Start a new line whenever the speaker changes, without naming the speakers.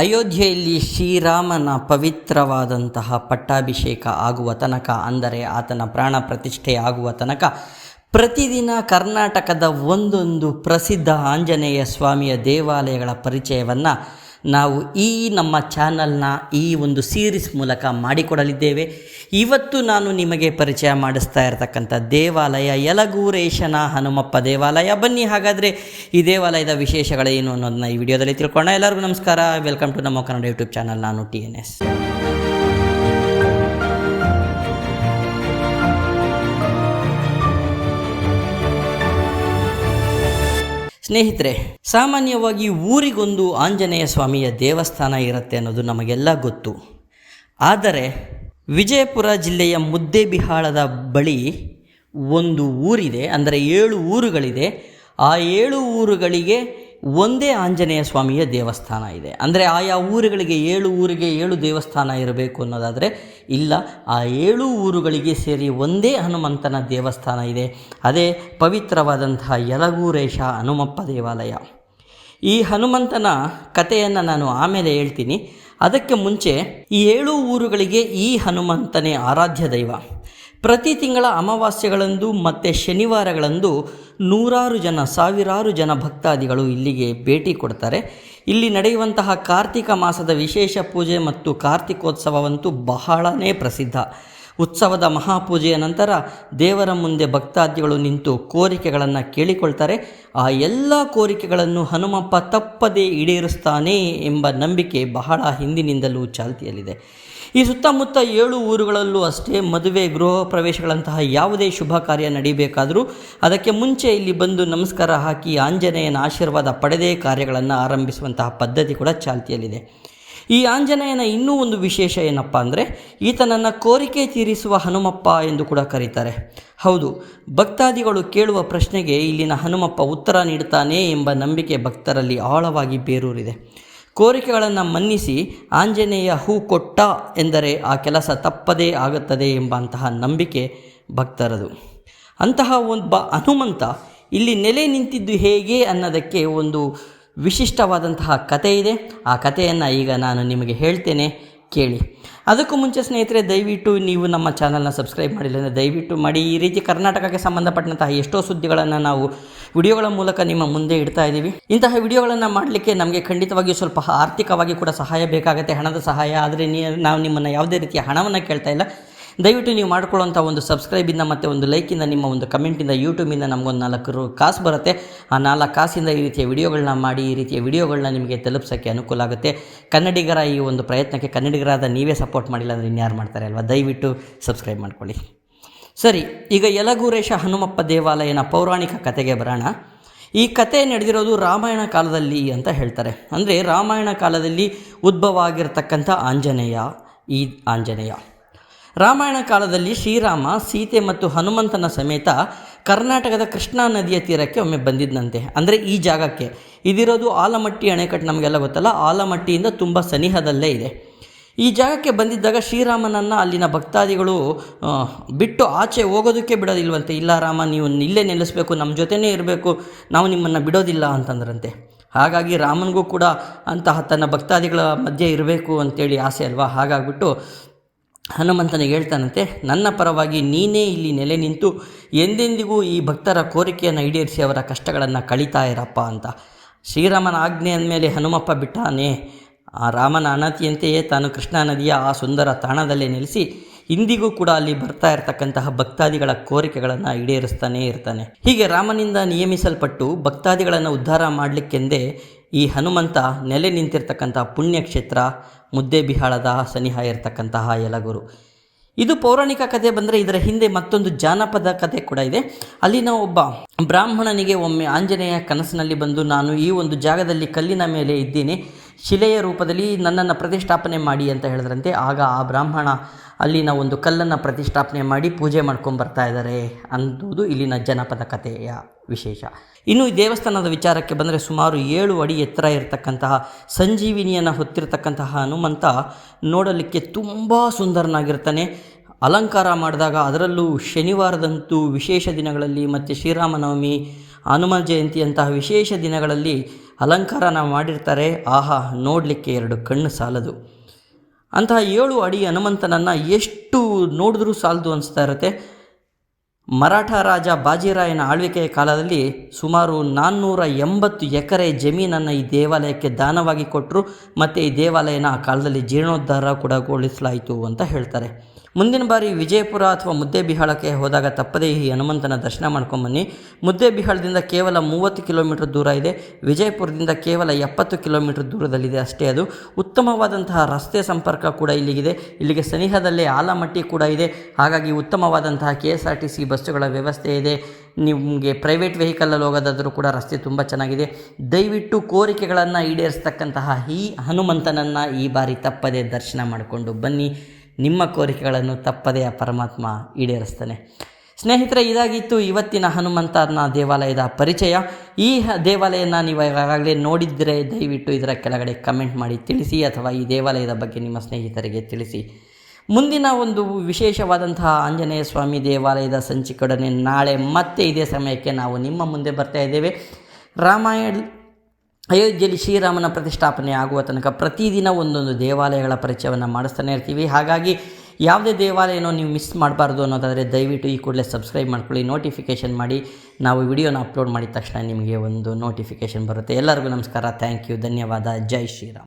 ಅಯೋಧ್ಯೆಯಲ್ಲಿ ಶ್ರೀರಾಮನ ಪವಿತ್ರವಾದಂತಹ ಪಟ್ಟಾಭಿಷೇಕ ಆಗುವ ತನಕ, ಅಂದರೆ ಆತನ ಪ್ರಾಣ ಪ್ರತಿಷ್ಠೆ ಆಗುವ ತನಕ, ಪ್ರತಿದಿನ ಕರ್ನಾಟಕದ ಒಂದೊಂದು ಪ್ರಸಿದ್ಧ ಆಂಜನೇಯ ಸ್ವಾಮಿಯ ದೇವಾಲಯಗಳ ಪರಿಚಯವನ್ನು ನಾವು ಈ ನಮ್ಮ ಚಾನಲ್ನ ಈ ಒಂದು ಸೀರೀಸ್ ಮೂಲಕ ಮಾಡಿಕೊಡಲಿದ್ದೇವೆ. ಇವತ್ತು ನಾನು ನಿಮಗೆ ಪರಿಚಯ ಮಾಡಿಸ್ತಾ ಇರತಕ್ಕಂಥ ದೇವಾಲಯ ಯಲಗೂರೇಶನ ಹನುಮಪ್ಪ ದೇವಾಲಯ. ಬನ್ನಿ, ಹಾಗಾದರೆ ಈ ದೇವಾಲಯದ ವಿಶೇಷಗಳೇನು ಅನ್ನೋದನ್ನ ಈ ವಿಡಿಯೋದಲ್ಲಿ ತಿಳ್ಕೊಳ್ಳೋಣ. ಎಲ್ಲರಿಗೂ ನಮಸ್ಕಾರ. ವೆಲ್ಕಮ್ ಟು ನಮ್ಮ ಕನ್ನಡ ಯೂಟ್ಯೂಬ್ ಚಾನಲ್ ನಾನು ಟಿ ಎನ್ ಎಸ್ ಸ್ನೇಹಿತರೆ, ಸಾಮಾನ್ಯವಾಗಿ ಊರಿಗೊಂದು ಆಂಜನೇಯ ಸ್ವಾಮಿಯ ದೇವಸ್ಥಾನ ಇರುತ್ತೆ ಅನ್ನೋದು ನಮಗೆಲ್ಲ ಗೊತ್ತು. ಆದರೆ ವಿಜಯಪುರ ಜಿಲ್ಲೆಯ ಮುದ್ದೇಬಿಹಾಳದ ಬಳಿ ಒಂದು ಊರಿದೆ, ಅಂದರೆ ಏಳು ಊರುಗಳಿದೆ. ಆ ಏಳು ಊರುಗಳಿಗೆ ಒಂದೇ ಆಂಜನೇಯ ಸ್ವಾಮಿಯ ದೇವಸ್ಥಾನ ಇದೆ. ಅಂದರೆ ಆಯಾ ಊರುಗಳಿಗೆ ಏಳು ಊರಿಗೆ ಏಳು ದೇವಸ್ಥಾನ ಇರಬೇಕು ಅನ್ನೋದಾದರೆ ಇಲ್ಲ, ಆ ಏಳು ಊರುಗಳಿಗೆ ಸೇರಿ ಒಂದೇ ಹನುಮಂತನ ದೇವಸ್ಥಾನ ಇದೆ. ಅದೇ ಪವಿತ್ರವಾದಂತಹ ಯಲಗೂರೇಶ ಹನುಮಪ್ಪ ದೇವಾಲಯ. ಈ ಹನುಮಂತನ ಕಥೆಯನ್ನು ನಾನು ಆಮೇಲೆ ಹೇಳ್ತೀನಿ. ಅದಕ್ಕೆ ಮುಂಚೆ ಈ ಏಳು ಊರುಗಳಿಗೆ ಈ ಹನುಮಂತನೇ ಆರಾಧ್ಯ ದೈವ. ಪ್ರತಿ ತಿಂಗಳ ಅಮಾವಾಸ್ಯೆಗಳಂದು ಮತ್ತು ಶನಿವಾರಗಳಂದು ನೂರಾರು ಜನ, ಸಾವಿರಾರು ಜನ ಭಕ್ತಾದಿಗಳು ಇಲ್ಲಿಗೆ ಭೇಟಿ ಕೊಡ್ತಾರೆ. ಇಲ್ಲಿ ನಡೆಯುವಂತಹ ಕಾರ್ತಿಕ ಮಾಸದ ವಿಶೇಷ ಪೂಜೆ ಮತ್ತು ಕಾರ್ತಿಕೋತ್ಸವವಂತೂ ಬಹಳನೇ ಪ್ರಸಿದ್ಧ. ಉತ್ಸವದ ಮಹಾಪೂಜೆಯ ನಂತರ ದೇವರ ಮುಂದೆ ಭಕ್ತಾದಿಗಳು ನಿಂತು ಕೋರಿಕೆಗಳನ್ನು ಕೇಳಿಕೊಳ್ತಾರೆ. ಆ ಎಲ್ಲ ಕೋರಿಕೆಗಳನ್ನು ಹನುಮಪ್ಪ ತಪ್ಪದೇ ಈಡೇರಿಸ್ತಾನೆ ಎಂಬ ನಂಬಿಕೆ ಬಹಳ ಹಿಂದಿನಿಂದಲೂ ಚಾಲ್ತಿಯಲ್ಲಿದೆ. ಈ ಸುತ್ತಮುತ್ತ ಏಳು ಊರುಗಳಲ್ಲೂ ಅಷ್ಟೇ ಮದುವೆ, ಗೃಹ ಪ್ರವೇಶಗಳಂತಹ ಯಾವುದೇ ಶುಭ ಕಾರ್ಯ ನಡೀಬೇಕಾದರೂ ಅದಕ್ಕೆ ಮುಂಚೆ ಇಲ್ಲಿ ಬಂದು ನಮಸ್ಕಾರ ಹಾಕಿ ಆಂಜನೇಯನ ಆಶೀರ್ವಾದ ಪಡೆದೇ ಕಾರ್ಯಗಳನ್ನು ಆರಂಭಿಸುವಂತಹ ಪದ್ಧತಿ ಕೂಡ ಚಾಲ್ತಿಯಲ್ಲಿದೆ. ಈ ಆಂಜನೇಯನ ಇನ್ನೂ ಒಂದು ವಿಶೇಷ ಏನಪ್ಪ ಅಂದರೆ ಈತನನ್ನು ಕೋರಿಕೆ ತೀರಿಸುವ ಹನುಮಪ್ಪ ಎಂದು ಕೂಡ ಕರೀತಾರೆ. ಹೌದು, ಭಕ್ತಾದಿಗಳು ಕೇಳುವ ಪ್ರಶ್ನೆಗೆ ಇಲ್ಲಿನ ಹನುಮಪ್ಪ ಉತ್ತರ ನೀಡುತ್ತಾನೆ ಎಂಬ ನಂಬಿಕೆ ಭಕ್ತರಲ್ಲಿ ಆಳವಾಗಿ ಬೇರೂರಿದೆ. ಕೋರಿಕೆಗಳನ್ನು ಮನ್ನಿಸಿ ಆಂಜನೇಯ ಹೂ ಕೊಟ್ಟ ಎಂದರೆ ಆ ಕೆಲಸ ತಪ್ಪದೇ ಆಗುತ್ತದೆ ಎಂಬಂತಹ ನಂಬಿಕೆ ಭಕ್ತರದು. ಅಂತಹ ಒಬ್ಬ ಹನುಮಂತ ಇಲ್ಲಿ ನೆಲೆ ನಿಂತಿದ್ದು ಹೇಗೆ ಅನ್ನೋದಕ್ಕೆ ಒಂದು ವಿಶಿಷ್ಟವಾದಂತಹ ಕತೆ ಇದೆ. ಆ ಕಥೆಯನ್ನು ಈಗ ನಾನು ನಿಮಗೆ ಹೇಳ್ತೇನೆ. ಕೇಳಿ. ಅದಕ್ಕೂ ಮುಂಚೆ ಸ್ನೇಹಿತರೆ, ದಯವಿಟ್ಟು ನೀವು ನಮ್ಮ ಚಾನಲ್ನ ಸಬ್ಸ್ಕ್ರೈಬ್ ಮಾಡಿಲ್ಲ ಅಂದರೆ ದಯವಿಟ್ಟು ಮಾಡಿ. ಈ ರೀತಿ ಕರ್ನಾಟಕಕ್ಕೆ ಸಂಬಂಧಪಟ್ಟಂತಹ ಎಷ್ಟೋ ಸುದ್ದಿಗಳನ್ನು ನಾವು ವಿಡಿಯೋಗಳ ಮೂಲಕ ನಿಮ್ಮ ಮುಂದೆ ಇಡ್ತಾ ಇದ್ದೀವಿ. ಇಂತಹ ವಿಡಿಯೋಗಳನ್ನು ಮಾಡಲಿಕ್ಕೆ ನಮಗೆ ಖಂಡಿತವಾಗಿಯೂ ಸ್ವಲ್ಪ ಆರ್ಥಿಕವಾಗಿ ಕೂಡ ಸಹಾಯ ಬೇಕಾಗುತ್ತೆ, ಹಣದ ಸಹಾಯ. ಆದರೆ ನೀ ನಾವು ನಿಮ್ಮನ್ನು ಯಾವುದೇ ರೀತಿಯ ಹಣವನ್ನು ಕೇಳ್ತಾ ಇಲ್ಲ. ದಯವಿಟ್ಟು ನೀವು ಮಾಡ್ಕೊಳ್ಳೋಂಥ ಒಂದು ಸಬ್ಸ್ಕ್ರೈಬಿಂದ ಮತ್ತು ಒಂದು ಲೈಕಿಂದ ನಿಮ್ಮ ಒಂದು ಕಮೆಂಟಿಂದ ಯೂಟ್ಯೂಬಿಂದ ನಮಗೊಂದು ನಾಲ್ಕು ಕಾಸು ಬರುತ್ತೆ. ಆ ನಾಲ್ಕು ಕಾಸಿಂದ ಈ ರೀತಿಯ ವಿಡಿಯೋಗಳನ್ನ ಮಾಡಿ, ಈ ರೀತಿಯ ವಿಡಿಯೋಗಳನ್ನ ನಿಮಗೆ ತಲುಪಿಸೋಕ್ಕೆ ಅನುಕೂಲ ಆಗುತ್ತೆ. ಕನ್ನಡಿಗರ ಈ ಒಂದು ಪ್ರಯತ್ನಕ್ಕೆ ಕನ್ನಡಿಗರಾದ ನೀವೇ ಸಪೋರ್ಟ್ ಮಾಡಿಲ್ಲ ಅಂದರೆ ಇನ್ಯಾರು ಮಾಡ್ತಾರೆ ಅಲ್ವಾ? ದಯವಿಟ್ಟು ಸಬ್ಸ್ಕ್ರೈಬ್ ಮಾಡ್ಕೊಳ್ಳಿ. ಸರಿ, ಈಗ ಯಲಗೂರೇಶ ಹನುಮಪ್ಪ ದೇವಾಲಯನ ಪೌರಾಣಿಕ ಕತೆಗೆ ಬರೋಣ. ಈ ಕತೆ ನಡೆದಿರೋದು ರಾಮಾಯಣ ಕಾಲದಲ್ಲಿ ಅಂತ ಹೇಳ್ತಾರೆ. ಅಂದರೆ ರಾಮಾಯಣ ಕಾಲದಲ್ಲಿ ಉದ್ಭವ ಆಗಿರತಕ್ಕಂಥ ಆಂಜನೇಯ, ಈ ಆಂಜನೇಯ. ರಾಮಾಯಣ ಕಾಲದಲ್ಲಿ ಶ್ರೀರಾಮ, ಸೀತೆ ಮತ್ತು ಹನುಮಂತನ ಸಮೇತ ಕರ್ನಾಟಕದ ಕೃಷ್ಣಾ ನದಿಯ ತೀರಕ್ಕೆ ಒಮ್ಮೆ ಬಂದಿದ್ದಂತೆ ಅಂದರೆ ಈ ಜಾಗಕ್ಕೆ. ಇದಿರೋದು ಆಲಮಟ್ಟಿ ಅಣೆಕಟ್ಟು ನಮಗೆಲ್ಲ ಗೊತ್ತಲ್ಲ? ಆಲಮಟ್ಟಿಯಿಂದ ತುಂಬ ಸನಿಹದಲ್ಲೇ ಇದೆ. ಈ ಜಾಗಕ್ಕೆ ಬಂದಿದ್ದಾಗ ಶ್ರೀರಾಮನನ್ನು ಅಲ್ಲಿನ ಭಕ್ತಾದಿಗಳು ಬಿಟ್ಟು ಆಚೆ ಹೋಗೋದಕ್ಕೆ ಬಿಡೋದಿಲ್ವಂತೆ. ಇಲ್ಲ ರಾಮ, ನೀವು ಇಲ್ಲೇ ನೆಲೆಸಬೇಕು, ನಮ್ಮ ಜೊತೆನೇ ಇರಬೇಕು, ನಾವು ನಿಮ್ಮನ್ನು ಬಿಡೋದಿಲ್ಲ ಅಂತಂದ್ರಂತೆ. ಹಾಗಾಗಿ ರಾಮನಿಗೂ ಕೂಡ ಅಂತಹ ತನ್ನ ಭಕ್ತಾದಿಗಳ ಮಧ್ಯೆ ಇರಬೇಕು ಅಂತೇಳಿ ಆಸೆ ಅಲ್ವಾ? ಹಾಗಾಗ್ಬಿಟ್ಟು ಹನುಮಂತನಿಗೆ ಹೇಳ್ತಾನಂತೆ, ನನ್ನ ಪರವಾಗಿ ನೀನೇ ಇಲ್ಲಿ ನೆಲೆ ನಿಂತು ಎಂದೆಂದಿಗೂ ಈ ಭಕ್ತರ ಕೋರಿಕೆಯನ್ನು ಈಡೇರಿಸಿ ಅವರ ಕಷ್ಟಗಳನ್ನು ಕಳೀತಾ ಇರಪ್ಪ ಅಂತ. ಶ್ರೀರಾಮನ ಆಜ್ಞೆ ಅಂದಮೇಲೆ ಹನುಮಪ್ಪ ಬಿಟ್ಟಾನೆ. ಆ ರಾಮನ ಅನತಿಯಂತೆಯೇ ತಾನು ಕೃಷ್ಣಾ ನದಿಯ ಆ ಸುಂದರ ತಾಣದಲ್ಲೇ ನೆಲೆಸಿ ಇಂದಿಗೂ ಕೂಡ ಅಲ್ಲಿ ಬರ್ತಾ ಇರತಕ್ಕಂತಹ ಭಕ್ತಾದಿಗಳ ಕೋರಿಕೆಗಳನ್ನು ಈಡೇರಿಸ್ತಾನೇ ಇರ್ತಾನೆ. ಹೀಗೆ ರಾಮನಿಂದ ನಿಯಮಿಸಲ್ಪಟ್ಟು ಭಕ್ತಾದಿಗಳನ್ನು ಉದ್ಧಾರ ಮಾಡಲಿಕ್ಕೆಂದೇ ಈ ಹನುಮಂತ ನೆಲೆ ನಿಂತಿರ್ತಕ್ಕಂಥ ಪುಣ್ಯಕ್ಷೇತ್ರ ಮುದ್ದೇಬಿಹಾಳದ ಸನಿಹ ಇರತಕ್ಕಂತಹ ಯಲಗುರು. ಇದು ಪೌರಾಣಿಕ ಕಥೆ ಬಂದರೆ ಇದರ ಹಿಂದೆ ಮತ್ತೊಂದು ಜಾನಪದ ಕಥೆ ಕೂಡ ಇದೆ. ಅಲ್ಲಿನ ಒಬ್ಬ ಬ್ರಾಹ್ಮಣನಿಗೆ ಒಮ್ಮೆ ಆಂಜನೇಯ ಕನಸಿನಲ್ಲಿ ಬಂದು, ನಾನು ಈ ಒಂದು ಜಾಗದಲ್ಲಿ ಕಲ್ಲಿನ ಮೇಲೆ ಇದ್ದೀನಿ. ಶಿಲೆಯ ರೂಪದಲ್ಲಿ ನನ್ನನ್ನು ಪ್ರತಿಷ್ಠಾಪನೆ ಮಾಡಿ ಅಂತ ಹೇಳಿದ್ರಂತೆ, ಆಗ ಆ ಬ್ರಾಹ್ಮಣ ಅಲ್ಲಿನ ಒಂದು ಕಲ್ಲನ್ನು ಪ್ರತಿಷ್ಠಾಪನೆ ಮಾಡಿ ಪೂಜೆ ಮಾಡ್ಕೊಂಡು ಬರ್ತಾ ಇದ್ದಾರೆ ಅನ್ನೋದು ಇಲ್ಲಿನ ಜನಪದ ಕಥೆಯ ವಿಶೇಷ. ಇನ್ನು ಈ ದೇವಸ್ಥಾನದ ವಿಚಾರಕ್ಕೆ ಬಂದರೆ ಸುಮಾರು ಏಳು ಅಡಿ ಎತ್ತರ ಇರತಕ್ಕಂತಹ ಸಂಜೀವಿನಿಯನ್ನು ಹೊತ್ತಿರತಕ್ಕಂತಹ ಹನುಮಂತ ನೋಡಲಿಕ್ಕೆ ತುಂಬ ಸುಂದರನಾಗಿರ್ತಾನೆ. ಅಲಂಕಾರ ಮಾಡಿದಾಗ ಅದರಲ್ಲೂ ಶನಿವಾರದಂತೂ ವಿಶೇಷ ದಿನಗಳಲ್ಲಿ ಮತ್ತು ಶ್ರೀರಾಮನವಮಿ ಹನುಮ ಜಯಂತಿಯಂತಹ ವಿಶೇಷ ದಿನಗಳಲ್ಲಿ ಅಲಂಕಾರನ ಮಾಡಿರ್ತಾರೆ. ಆಹಾ, ನೋಡಲಿಕ್ಕೆ ಎರಡು ಕಣ್ಣು ಸಾಲದು. ಅಂತಹ ಏಳು ಅಡಿ ಹನುಮಂತನನ್ನು ಎಷ್ಟು ನೋಡಿದ್ರೂ ಸಾಲದು ಅನಿಸ್ತಾ ಇರುತ್ತೆ. ಮರಾಠ ರಾಜ ಬಾಜಿರಾಯನ ಆಳ್ವಿಕೆಯ ಕಾಲದಲ್ಲಿ ಸುಮಾರು ನಾನ್ನೂರ ಎಂಬತ್ತು ಎಕರೆ ಜಮೀನನ್ನು ಈ ದೇವಾಲಯಕ್ಕೆ ದಾನವಾಗಿ ಕೊಟ್ಟರು ಮತ್ತು ಈ ದೇವಾಲಯನ ಆ ಕಾಲದಲ್ಲಿ ಜೀರ್ಣೋದ್ಧಾರ ಕೂಡ ಗೊಳಿಸಲಾಯಿತು ಅಂತ ಹೇಳ್ತಾರೆ. ಮುಂದಿನ ಬಾರಿ ವಿಜಯಪುರ ಅಥವಾ ಮುದ್ದೇಬಿಹಾಳಕ್ಕೆ ಹೋದಾಗ ತಪ್ಪದೇ ಈ ಹನುಮಂತನ ದರ್ಶನ ಮಾಡ್ಕೊಂಬನ್ನಿ ಮುದ್ದೇಬಿಹಾಳದಿಂದ ಕೇವಲ ಮೂವತ್ತು ಕಿಲೋಮೀಟರ್ ದೂರ ಇದೆ. ವಿಜಯಪುರದಿಂದ ಕೇವಲ ಎಪ್ಪತ್ತು ಕಿಲೋಮೀಟರ್ ದೂರದಲ್ಲಿದೆ ಅಷ್ಟೇ ಅದು. ಉತ್ತಮವಾದಂತಹ ರಸ್ತೆ ಸಂಪರ್ಕ ಕೂಡ ಇಲ್ಲಿಗಿದೆ. ಇಲ್ಲಿಗೆ ಸನಿಹದಲ್ಲೇ ಆಲಮಟ್ಟಿ ಕೂಡ ಇದೆ. ಹಾಗಾಗಿ ಉತ್ತಮವಾದಂತಹ K S R T C ಬಸ್ಸುಗಳ ವ್ಯವಸ್ಥೆ ಇದೆ. ನಿಮಗೆ ಪ್ರೈವೇಟ್ ವೆಹಿಕಲಲ್ಲಿ ಹೋಗೋದಾದರೂ ಕೂಡ ರಸ್ತೆ ತುಂಬ ಚೆನ್ನಾಗಿದೆ. ದಯವಿಟ್ಟು ಕೋರಿಕೆಗಳನ್ನು ಈಡೇರಿಸ್ತಕ್ಕಂತಹ ಈ ಹನುಮಂತನನ್ನು ಈ ಬಾರಿ ತಪ್ಪದೇ ದರ್ಶನ ಮಾಡಿಕೊಂಡು ಬನ್ನಿ. ನಿಮ್ಮ ಕೋರಿಕೆಗಳನ್ನು ತಪ್ಪದೇ ಆ ಪರಮಾತ್ಮ ಈಡೇರಿಸ್ತಾನೆ. ಸ್ನೇಹಿತರೆ, ಇದಾಗಿತ್ತು ಇವತ್ತಿನ ಹನುಮಂತನ ದೇವಾಲಯದ ಪರಿಚಯ. ಈ ದೇವಾಲಯನ ನೀವು ಈಗಾಗಲೇ ನೋಡಿದ್ದರೆ ದಯವಿಟ್ಟು ಇದರ ಕೆಳಗಡೆ ಕಮೆಂಟ್ ಮಾಡಿ ತಿಳಿಸಿ ಅಥವಾ ಈ ದೇವಾಲಯದ ಬಗ್ಗೆ ನಿಮ್ಮ ಸ್ನೇಹಿತರಿಗೆ ತಿಳಿಸಿ. ಮುಂದಿನ ಒಂದು ವಿಶೇಷವಾದಂತಹ ಆಂಜನೇಯ ಸ್ವಾಮಿ ದೇವಾಲಯದ ಸಂಚಿಕೊಡನೆ ನಾಳೆ ಮತ್ತೆ ಇದೇ ಸಮಯಕ್ಕೆ ನಾವು ನಿಮ್ಮ ಮುಂದೆ ಬರ್ತಾ ಇದ್ದೇವೆ. ರಾಮಾಯಣ, ಅಯೋಧ್ಯೆಯಲ್ಲಿ ಶ್ರೀರಾಮನ ಪ್ರತಿಷ್ಠಾಪನೆ ಆಗುವ ತನಕ ಪ್ರತಿದಿನ ಒಂದೊಂದು ದೇವಾಲಯಗಳ ಪರಿಚಯವನ್ನು ಮಾಡಿಸ್ತಾನೆ ಇರ್ತೀವಿ. ಹಾಗಾಗಿ ಯಾವುದೇ ದೇವಾಲಯನೋ ನೀವು ಮಿಸ್ ಮಾಡಬಾರ್ದು ಅನ್ನೋದಾದರೆ ದಯವಿಟ್ಟು ಈ ಕೂಡಲೇ ಸಬ್ಸ್ಕ್ರೈಬ್ ಮಾಡ್ಕೊಳ್ಳಿ, ನೋಟಿಫಿಕೇಷನ್ ಮಾಡಿ. ನಾವು ವಿಡಿಯೋನ ಅಪ್ಲೋಡ್ ಮಾಡಿದ ತಕ್ಷಣ ನಿಮಗೆ ಒಂದು ನೋಟಿಫಿಕೇಷನ್ ಬರುತ್ತೆ. ಎಲ್ಲರಿಗೂ ನಮಸ್ಕಾರ. Thank you. ಧನ್ಯವಾದ. ಜೈ ಶ್ರೀರಾಮ್.